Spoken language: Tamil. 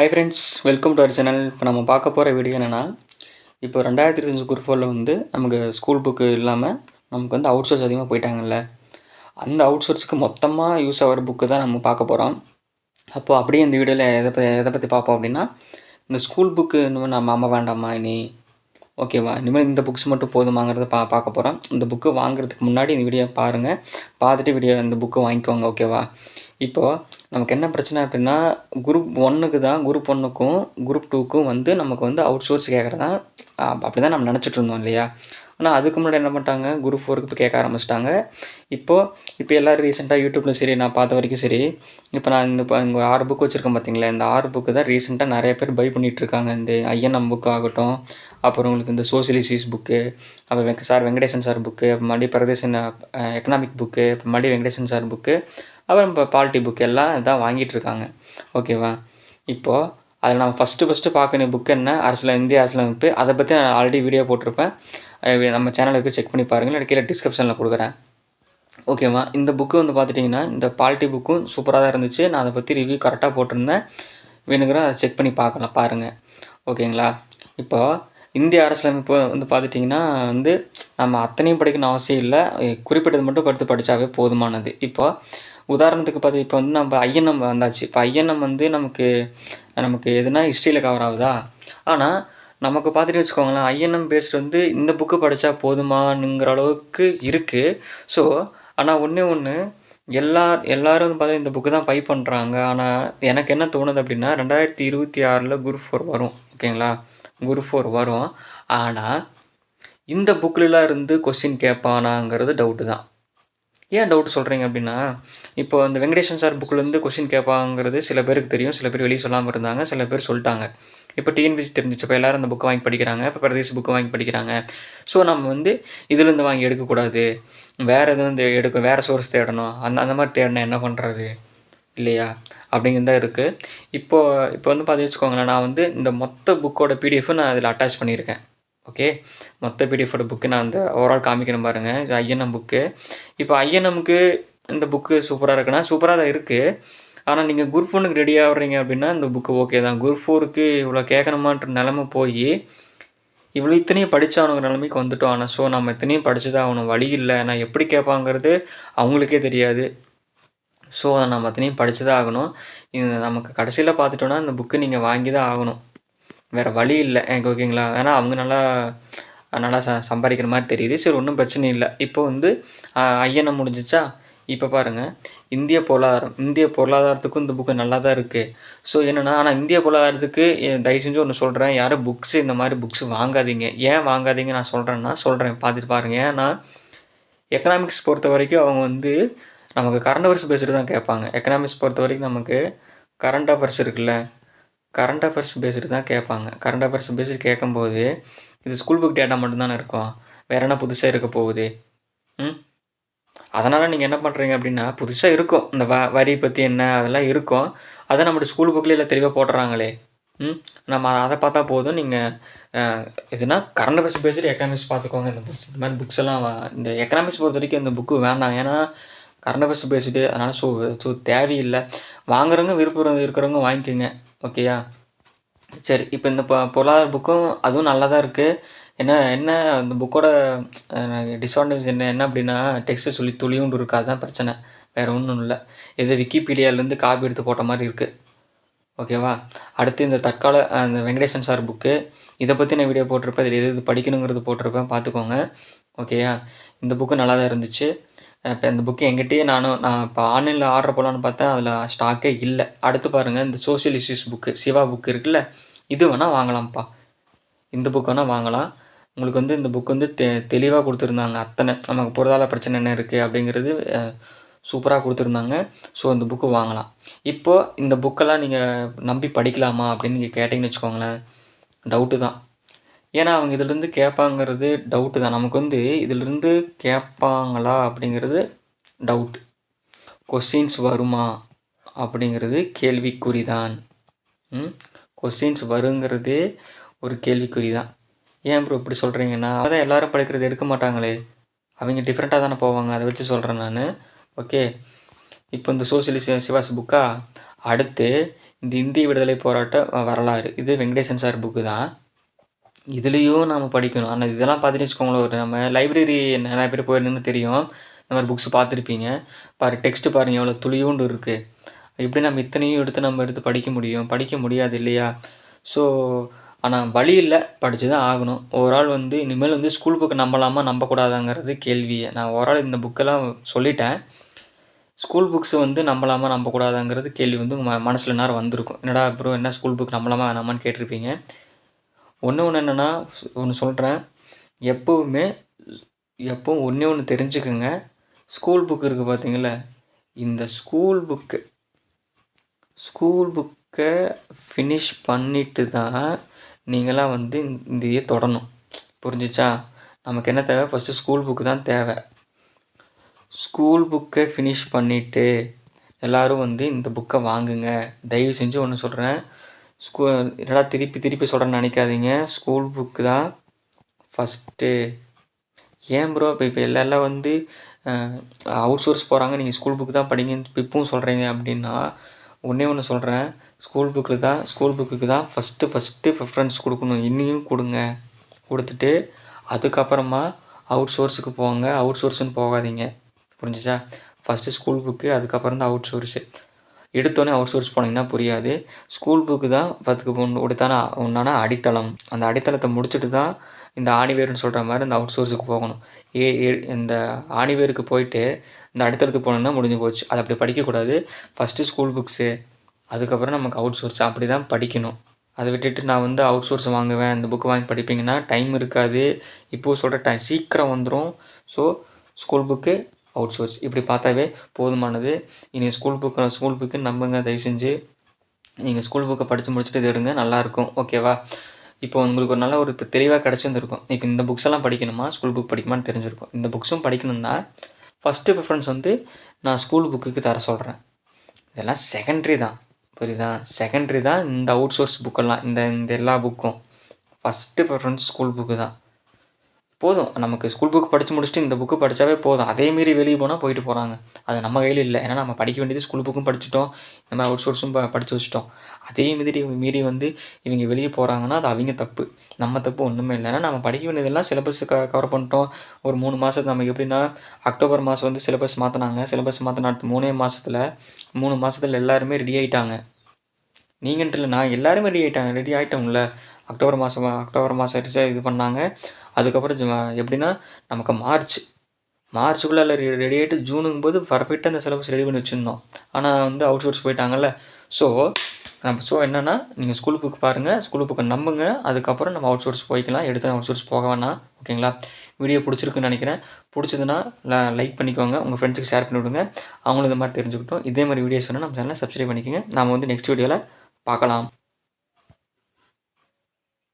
Hi friends welcome to our channel இப்போ நம்ம பார்க்க போகிற வீடியோ என்னென்னா இப்போ ரெண்டாயிரத்தி இருபத்தஞ்சு குரூப் ஃபோரில் வந்து நமக்கு ஸ்கூல் புக்கு இல்லாமல் நமக்கு வந்து அவுட் சோர்ஸ் அதிகமாக போயிட்டாங்கல்ல. அந்த அவுட் சோர்ஸுக்கு மொத்தமாக யூஸ் ஆகிற புக்கு தான் நம்ம பார்க்க போகிறோம் அப்போது அப்படியே இந்த வீடியோவில் எதை பற்றி எதை பற்றி பார்ப்போம் அப்படின்னா இந்த ஸ்கூல் புக்கு இன்னும் நம்ம அம்மா வேண்டாமா இனி? ஓகேவா இனிமேல் இந்த புக்ஸ் மட்டும் போதுமாங்கிறத பா பார்க்க போகிறோம் இந்த புக்கு வாங்குறதுக்கு முன்னாடி இந்த வீடியோ பாருங்கள் பார்த்துட்டு வீடியோ இந்த புக்கு வாங்கிக்கோங்க ஓகேவா இப்போது நமக்கு என்ன பிரச்சனை அப்படின்னா குரூப் ஒன்றுக்கு தான் குரூப் ஒன்றுக்கும் குரூப் டூக்கும் வந்து நமக்கு வந்து அவுட் சோர்ஸ் கேட்குறதா அப்படி தான் நம்ம நினச்சிட்டு இருந்தோம் இல்லையா? ஆனால் அதுக்கு முன்னாடி என்ன பண்ணிட்டாங்க? குரூப் ஃபோருக்கு இப்போ கேட்க ஆரம்பிச்சிட்டாங்க. இப்போது இப்போ எல்லோரும் ரீசெண்டாக யூடியூப்பில் சரி நான் பார்த்த வரைக்கும் சரி இப்போ நான் இந்த இப்போ இங்கே ஆறு புக் வச்சுருக்கேன் பார்த்தீங்களா இந்த ஆறு புக்கு தான் ரீசெண்டாக நிறைய பேர் பை பண்ணிகிட்டு இருக்காங்க. இந்த ஐஎன்எம் புக் ஆகட்டும் அப்புறம் உங்களுக்கு இந்த சோசியலிசிஸ் புக்கு அப்புறம் வெங்க சார் வெங்கடேசன் சார் புக்கு மடி மறுபடியும் பிரதேசன் எக்கனாமிக் புக்கு மடி மறுபடியும் வெங்கடேசன் சார் புக்கு அப்புறம் இப்போ பாலிட்டி புக் எல்லாம் இதான் வாங்கிட்டு இருக்காங்க ஓகேவா இப்போது அதில் நம்ம ஃபஸ்ட்டு ஃபஸ்ட்டு பார்க்கணும் புக் என்ன? அரசியல் இந்திய அரசியலமைப்பு. அதை பற்றி நான் ஆல்ரெடி வீடியோ போட்டிருப்பேன். நம்ம சேனலுக்கு செக் பண்ணி பாருங்கள். இல்லை கீழே டிஸ்கிரிப்ஷனில் கொடுக்குறேன். ஓகேவா இந்த புக்கு வந்து பார்த்துட்டிங்கன்னா இந்த பாலிட்டி புக்கும் சூப்பராக தான் இருந்துச்சு. நான் அதை பற்றி ரிவ்யூ கரெக்டாக போட்டிருந்தேன். வேணுங்கிற அதை செக் பண்ணி பார்க்கலாம் பாருங்கள் ஓகேங்களா இப்போது இந்திய அரசியலமைப்பு வந்து பார்த்துட்டிங்கன்னா வந்து நம்ம அத்தனையும் படிக்கணும் அவசியம் இல்லை. குறிப்பிட்டது மட்டும் படுத்து படித்தாவே போதுமானது. இப்போ உதாரணத்துக்கு பார்த்து இப்போ வந்து நம்ம ஐஎன்எம் வந்தாச்சு. இப்போ ஐஎன்எம் வந்து நமக்கு நமக்கு எதுனா ஹிஸ்ட்ரியில் கவர் ஆகுதா? ஆனால் நமக்கு பார்த்துட்டு வச்சுக்கோங்களேன் ஐஎன்எம் பேஸ்ட் வந்து இந்த புக்கு படித்தா போதுமானுங்கிற அளவுக்கு இருக்குது ஸோ ஆனால் ஒன்றே ஒன்று எல்லா எல்லோரும் வந்து பார்த்தா இந்த புக்கு தான் பை பண்ணுறாங்க ஆனால் எனக்கு என்ன தோணுது அப்படின்னா ரெண்டாயிரத்தி இருபத்தி ஆறில் குரூப் ஃபோர் வரும். ஓகேங்களா குரூப் ஃபோர் வரும். ஆனால் இந்த புக்கிலலாம் இருந்து கொஸ்டின் கேட்பானாங்கிறது டவுட்டு தான். ஏன் டவுட் சொல்கிறீங்க அப்படின்னா இப்போ அந்த வெங்கடேஷன் சார் புக்கிலேருந்து கொஷின் கேட்பாங்கிறது சில பேருக்கு தெரியும் சில பேர் வெளியே சொல்லாமல் இருந்தாங்க சில பேர் சொல்லிட்டாங்க. இப்போ டிஎன்பிசி தெரிஞ்சிச்சு இப்போ எல்லோரும் அந்த புக்கை வாங்கி படிக்கிறாங்க இப்போ பிரதேச புக்கு வாங்கி படிக்கிறாங்க. ஸோ நம்ம வந்து இதுலேருந்து வாங்கி எடுக்கக்கூடாது. வேறு எதுவும் வந்து எடுக்க வேறு சோர்ஸ் தேடணும். அந்த அந்த மாதிரி தேடினா என்ன பண்ணுறது இல்லையா? அப்படிங்குறதா இருக்குது இப்போது இப்போ வந்து பார்த்து வச்சுக்கோங்களேன் நான் வந்து இந்த மொத்த புக்கோட பிடிஎஃப் நான் அதில் அட்டாச் பண்ணியிருக்கேன். ஓகே மொத்த பிடிஎஃபோட புக்கு நான் அந்த ஓவரால் காமிக்கணும் பாருங்கள் இது ஐஎன்எம் புக்கு இப்போ ஐஎன்எம்க்கு இந்த புக்கு சூப்பராக இருக்குன்னா சூப்பராக தான் இருக்குது ஆனால் நீங்கள் குரூப் ஒன்றுக்கு ரெடி ஆகுறீங்க அப்படின்னா இந்த புக்கு ஓகே தான். குரூப் ஃபோருக்கு இவ்வளோ கேட்கணுமான்ற நிலமை போய் இவ்வளோ இத்தனையும் படித்தானுங்கிற நிலைமைக்கு வந்துட்டோம். ஆனால் ஸோ நம்ம இத்தனையும் படித்து தான் ஆகணும். வழி இல்லை. நான் எப்படி கேட்பாங்கிறது அவங்களுக்கே தெரியாது. ஸோ நம்ம அத்தனையும் படித்து தான் ஆகணும். இது நமக்கு கடைசியில் பார்த்துட்டோன்னா இந்த புக்கு நீங்கள் வாங்கி தான் ஆகணும். வேறு வழி இல்லை. எனக்கு ஓகேங்களா ஏன்னா அவங்க நல்லா நல்லா ச சம்பாதிக்கிற மாதிரி தெரியுது. சரி ஒன்றும் பிரச்சனை இல்லை. இப்போ வந்து ஐஎன்எம் முடிஞ்சிச்சா? இப்போ பாருங்கள் இந்திய பொருளாதாரம் இந்திய பொருளாதாரத்துக்கும் இந்த புக்கு நல்லா தான் இருக்குது ஸோ என்னென்னா ஆனால் இந்திய பொருளாதாரத்துக்கு தயவு செஞ்சு ஒன்று சொல்கிறேன் யாரும் புக்ஸு இந்த மாதிரி புக்ஸ் வாங்காதீங்க. ஏன் வாங்காதீங்க? நான் சொல்கிறேன்னா சொல்கிறேன் பார்த்துட்டு பாருங்கள் ஏன்னா எக்கனாமிக்ஸ் பொறுத்த வரைக்கும் அவங்க வந்து நமக்கு கரண்ட் அஃபேர்ஸ் பேசிட்டு தான் கேட்பாங்க. எக்கனாமிக்ஸ் பொறுத்த வரைக்கும் நமக்கு கரண்ட் அஃபேர்ஸ் இருக்குல்ல. கரண்ட் அஃபேர்ஸ் பேசிட்டு தான் கேட்பாங்க. கரண்ட் அஃபேர்ஸ் பேசிட்டு கேட்கும்போது இது ஸ்கூல் புக் டேட்டா மட்டும்தானே இருக்கும்? வேறு என்ன புதுசாக இருக்க போகுது? ம்? அதனால் நீங்கள் என்ன பண்ணுறீங்க அப்படின்னா புதுசாக இருக்கும். இந்த வ வரி பற்றி என்ன அதெல்லாம் இருக்கும். அதை நம்மளோட ஸ்கூல் புக்கில் இல்லை தெளிவாக போடுறாங்களே ம்? நம்ம அதை பார்த்தா போதும். நீங்கள் எதுனா கரண்ட் அஃபேர்ஸ் பேசிட்டு எக்கனாமிக்ஸ் பார்த்துக்கோங்க. இந்த புக்ஸ் இந்த மாதிரி புக்ஸ் எல்லாம் இந்த எக்கனாமிக்ஸ் பொறுத்த வரைக்கும் இந்த புக்கு வேண்டாம். ஏன்னா கரண்ட் அஃபேர்ஸ் பேசிட்டு அதனால் ஸோ ஸோ தேவையில்லை. வாங்குறவங்க விருப்பம் இருக்கிறவங்க வாங்கிக்கோங்க. ஓகேயா சரி இப்போ இந்த பொ பொருளாதார புக்கும் அதுவும் நல்லா தான் இருக்குது என்ன என்ன அந்த புக்கோட டிஸ்அட்வான்டேஜ் என்ன என்ன அப்படின்னா டெக்ஸ்ட்டு சொல்லி துளியுண்டு இருக்குது அதுதான் பிரச்சனை. வேறு ஒன்றும் இல்லை. எது விக்கிபீடியாவிலேருந்து காப்பி எடுத்து போட்ட மாதிரி இருக்குது ஓகேவா அடுத்து இந்த தற்கால அந்த வெங்கடேசன் சார் புக்கு இதை பற்றி நான் வீடியோ போட்டிருப்பேன் இதில் எது எது படிக்கணுங்கிறது போட்டிருப்பேன் பார்த்துக்கோங்க. ஓகேயா இந்த புக்கு நல்லா தான் இருந்துச்சு. இப்போ இந்த புக்கு எங்கிட்டயே நானும் நான் இப்போ ஆன்லைனில் ஆர்டர் போடலான்னு பார்த்தேன் அதில் ஸ்டாக்கே இல்லை. அடுத்து பாருங்கள் இந்த social issues book Siva book இருக்குல்ல இது வேணால் வாங்கலாம்ப்பா. இந்த புக் வேணால் வாங்கலாம். உங்களுக்கு வந்து இந்த புக் வந்து தெ தெளிவாக கொடுத்துருந்தாங்க. அத்தனை நமக்கு பொருளாதார பிரச்சனை என்ன இருக்குது அப்படிங்கிறது சூப்பராக கொடுத்துருந்தாங்க. ஸோ இந்த புக்கு வாங்கலாம். இப்போது இந்த புக்கெல்லாம் நீங்கள் நம்பி படிக்கலாமா அப்படின்னு நீங்கள் கேட்டிங்கன்னு வச்சுக்கோங்களேன். டவுட்டு தான். ஏன்னா அவங்க இதிலேருந்து கேட்பாங்கிறது டவுட்டு தான். நமக்கு வந்து இதிலிருந்து கேட்பாங்களா அப்படிங்கிறது டவுட் கொஸ்டின்ஸ் வருமா அப்படிங்கிறது கேள்விக்குறி தான். கொஸ்டின்ஸ் வருங்கிறது ஒரு கேள்விக்குறி தான். ஏன் ப்ரோ இப்படி சொல்கிறீங்கன்னா அதான் எல்லோரும் படிக்கிறது எடுக்க மாட்டாங்களே. அவங்க டிஃப்ரெண்ட்டாக தானே போவாங்க. அதை வச்சு சொல்கிறேன் நான். ஓகே இப்போ இந்த சோசியலிஸ்ட் சிவாஸ் புக்கா? அடுத்து இந்த இந்திய விடுதலை போராட்ட வரலாறு. இது வெங்கடேசன் சார் புக்கு தான். இதுலேயும் நம்ம படிக்கணும். ஆனால் இதெல்லாம் பார்த்துட்டு வச்சுக்கோங்களேன் ஒரு நம்ம லைப்ரரி நிறைய பேர் போயிருந்தோம்னு தெரியும். இந்த மாதிரி புக்ஸ் பார்த்துருப்பீங்க. பாரு டெக்ஸ்ட்டு பாருங்கள் எவ்வளோ துளியூண்டு இருக்குது எப்படி நம்ம இத்தனையும் எடுத்து நம்ம எடுத்து படிக்க முடியும்? படிக்க முடியாது இல்லையா? ஸோ ஆனால் வழி இல்லை. படித்து தான் ஆகணும். ஒரு ஆள் வந்து இனிமேல் வந்து ஸ்கூல் புக்கு நம்பலாமா நம்பக்கூடாதாங்கிறது கேள்வியை. நான் ஒரு ஆள் இந்த புக்கெல்லாம் சொல்லிட்டேன். ஸ்கூல் புக்ஸ் வந்து நம்பலாமா நம்பக்கூடாதாங்கிறது கேள்வி வந்து உங்கள் மனசில் நேரம் வந்திருக்கும். என்னடா அப்புறம் என்ன ஸ்கூல் புக் நம்பலாமா வேணாமான்னு கேட்டிருப்பீங்க. ஒன்று ஒன்று என்னென்னா ஒன்று சொல்கிறேன் எப்போவுமே எப்போவும் ஒன்றே ஒன்று தெரிஞ்சுக்கோங்க. ஸ்கூல் புக் இருக்குது பார்த்தீங்களா இந்த ஸ்கூல் புக்கு ஸ்கூல் புக்கை ஃபினிஷ் பண்ணிட்டு தான் நீங்களாம் வந்து இந்த இதையே தொடணும். புரிஞ்சிச்சா? நமக்கு என்ன தேவை? ஃபஸ்ட்டு ஸ்கூல் புக்கு தான் தேவை. ஸ்கூல் புக்கை ஃபினிஷ் பண்ணிவிட்டு எல்லோரும் வந்து இந்த புக்கை வாங்குங்க. தயவு செஞ்சு ஒன்று சொல்கிறேன் ஸ்கூ என்னடா திருப்பி திருப்பி சொல்கிறேன்னு நினைக்காதீங்க. ஸ்கூல் புக்கு தான் ஃபஸ்ட்டு ஏன் ப்ரோ இப்போ இப்போ எல்லாம் வந்து அவுட் சோர்ஸ் போகிறாங்க நீங்கள் ஸ்கூல் புக்கு தான் படிங்கன்னு இப்பவும் சொல்கிறீங்க அப்படின்னா ஒன்றே ஒன்று சொல்கிறேன் ஸ்கூல் புக்கில் தான் ஸ்கூல் புக்குக்கு தான் ஃபஸ்ட்டு ஃபஸ்ட்டு ப்ரிஃபரன்ஸ் கொடுக்கணும். இன்னியும் கொடுங்க. கொடுத்துட்டு அதுக்கப்புறமா அவுட் சோர்ஸுக்கு போங்க. அவுட் சோர்ஸுன்னு போகாதீங்க. புரிஞ்சிச்சா? ஃபஸ்ட்டு ஸ்கூல் புக்கு அதுக்கப்புறம் தான் அவுட் சோர்ஸு எடுத்தோடனே அவுட் சோர்ஸ் போனீங்கன்னா புரியாது. ஸ்கூல் புக்கு தான் பத்துக்கு உடுத்தான உண்டான அடித்தளம். அந்த அடித்தளத்தை முடிச்சுட்டு தான் இந்த ஆணிவேர்னு சொல்கிற மாதிரி இந்த அவுட் சோர்ஸுக்கு போகணும். ஏ இந்த ஆணிவேருக்கு போயிட்டு இந்த அடித்தளத்துக்கு போனோம்னா முடிஞ்சு போச்சு. அதை அப்படி படிக்கக்கூடாது ஃபஸ்ட்டு ஸ்கூல் புக்ஸு அதுக்கப்புறம் நமக்கு அவுட் சோர்ஸ் அப்படி தான் படிக்கணும். அதை விட்டுட்டு நான் வந்து அவுட் சோர்ஸ் வாங்குவேன். இந்த புக்கு வாங்கி படிப்பீங்கன்னா டைம் இருக்காது. இப்போது சொல்கிற டைம் சீக்கிரம் வந்துடும் so school book outsource இப்படி பார்த்தாவே போதுமானது. இனி ஸ்கூல் புக்கு ஸ்கூல் புக்கு நம்புங்க. தயவு செஞ்சு நீங்கள் ஸ்கூல் புக்கை படித்து முடிச்சுட்டு இது எடுங்க. நல்லாயிருக்கும் ஓகேவா இப்போ உங்களுக்கு ஒரு நல்ல ஒரு இப்போ தெளிவாக கிடச்சிருந்துருக்கும். இப்போ இந்த புக்ஸ் எல்லாம் படிக்கணுமா? ஸ்கூல் புக் படிக்குமான்னு தெரிஞ்சிருக்கும். இந்த புக்ஸும் படிக்கணும்னா ஃபஸ்ட்டு ப்ரிஃபரன்ஸ் வந்து நான் ஸ்கூல் புக்குக்கு தர சொல்கிறேன் இதெல்லாம் செகண்ட்ரி தான். புரியுதா? செகண்ட்ரி தான் இந்த அவுட் சோர்ஸ் புக்கெல்லாம் இந்த இந்த எல்லா புக்கும் ஃபஸ்ட்டு ப்ரிஃபரன்ஸ் ஸ்கூல் புக்கு தான். போதும். நமக்கு ஸ்கூல் புக் படித்து முடிச்சுட்டு இந்த புக்கு படித்தாவே போதும். அதேமாரி வெளியே போனால் போயிட்டு போகிறாங்க அது நம்ம கையில் இல்லை. ஏன்னா நம்ம படிக்க வேண்டியது ஸ்கூல் புக்கும் படிச்சிட்டோம். இந்த மாதிரி அவுட் சோர்ஸும் படித்து வச்சிட்டோம். அதே மாதிரி மீறி வந்து இவங்க வெளியே போகிறாங்கன்னா அது அவங்க தப்பு. நம்ம தப்பு ஒன்றுமே இல்லை. ஏன்னா நம்ம படிக்க வேண்டியதெல்லாம் சிலபஸ் க கவர் பண்ணிட்டோம். ஒரு மூணு மாதத்துக்கு நமக்கு எப்படின்னா அக்டோபர் மாதம் வந்து சிலபஸ் மாற்றினாங்க சிலபஸ் மாற்றின அடுத்த மூணே மாதத்தில் மூணு மாதத்தில் எல்லாருமே ரெடி ஆகிட்டாங்க நீங்கன்ட்டு இல்லை. நான் எல்லாருமே ரெடி ஆகிட்டாங்க ரெடி ஆகிட்டோம்ல அக்டோபர் மாதம் அக்டோபர் மாதம் இது பண்ணாங்க. அதுக்கப்புறம் எப்படின்னா நமக்கு மார்ச் மார்ச்சுக்குள்ளே எல்லாம் ரெடி ஆகிட்டு ஜூனுங்கும் போது பர்ஃபெக்டாக அந்த சிலபஸ் ரெடி பண்ணி வச்சுருந்தோம். ஆனால் வந்து அவுட் சோர்ஸ் போயிட்டாங்கல்ல. ஸோ நம்ம ஸோ என்னென்னா நீங்கள் ஸ்கூல் புக் பாருங்கள் ஸ்கூல் புக்கை நம்புங்க. அதுக்கப்புறம் நம்ம அவுட் சோர்ஸ் போய்க்கலாம். எடுத்து அவுட் சோர்ஸ் போக வேணாம். ஓகேங்களா? வீடியோ பிடிச்சிருக்குன்னு நினைக்கிறேன். பிடிச்சதுன்னா லைக் பண்ணிக்கோங்க. உங்கள் ஃப்ரெண்ட்ஸுக்கு ஷேர் பண்ணி விடுங்க. அவங்களும் இந்த மாதிரி தெரிஞ்சுக்கிட்டோம். இதே மாதிரி வீடியோஸ் வேணால் நம்ம சேனலை சப்ஸ்கிரைப் பண்ணிக்கோங்க. நாம் வந்து நெக்ஸ்ட் வீடியோவில் பார்க்கலாம்.